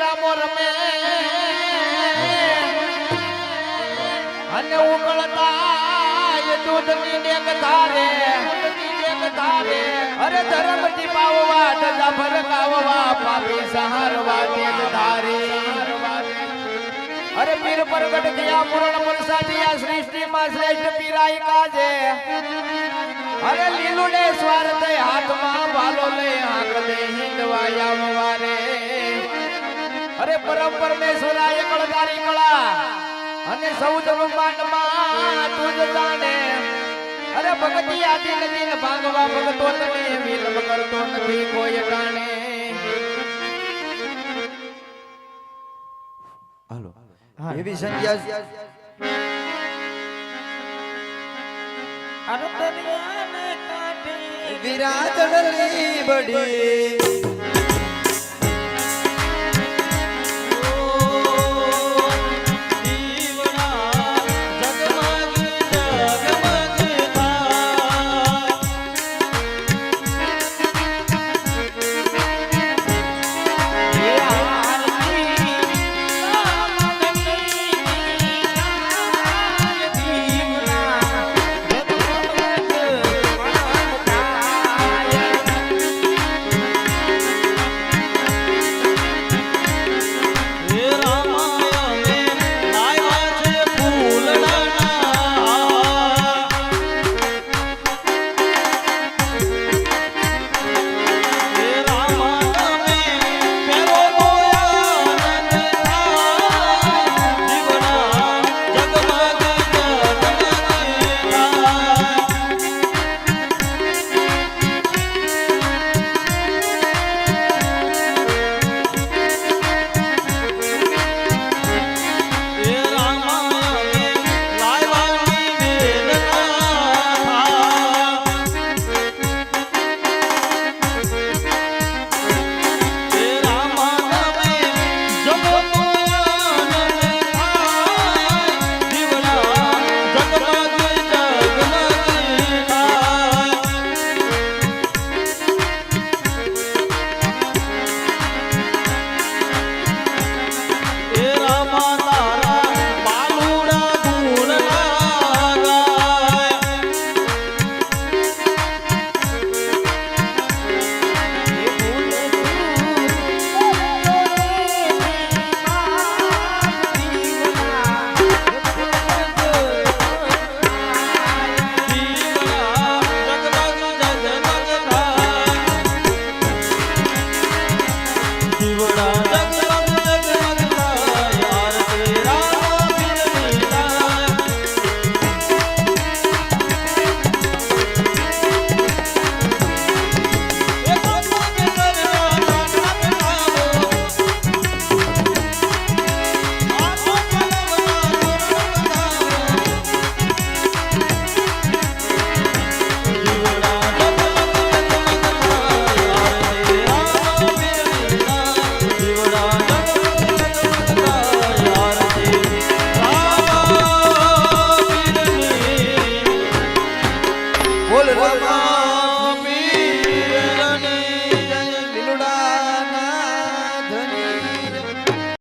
રામો રમે. અને ઉકળતા દૂધની ડેક ધારે. ધારે અરે ધર્મ ટીપાવવા ધજા ભરકાવવા, પાપી સહારવા તેજ ધારે. અરે પીર પ્રગટ થયા, પૂર્ણ પરસાદિયા સૃષ્ટિમાં શ્રેષ્ઠ પીરાઈ કાજે. અરે લીલુડે સ્વાર્થ હાથમાં ભાલો લે આંખ દે હિંદવાયા વારે અરે પરમ પરમેશ્વરાય કળદારી કળા. અને સૌ બ્રહ્માંડમાં તું જ જાણે. અરે ભગતી આદિ નથી ને ભાગવા ભગતો તને વિલંબ કરતો નથી કોઈ ટાણે. હાલો. એવી સંધ્યા અરે દરિયાને કાંઠે વિરાજડલી બડી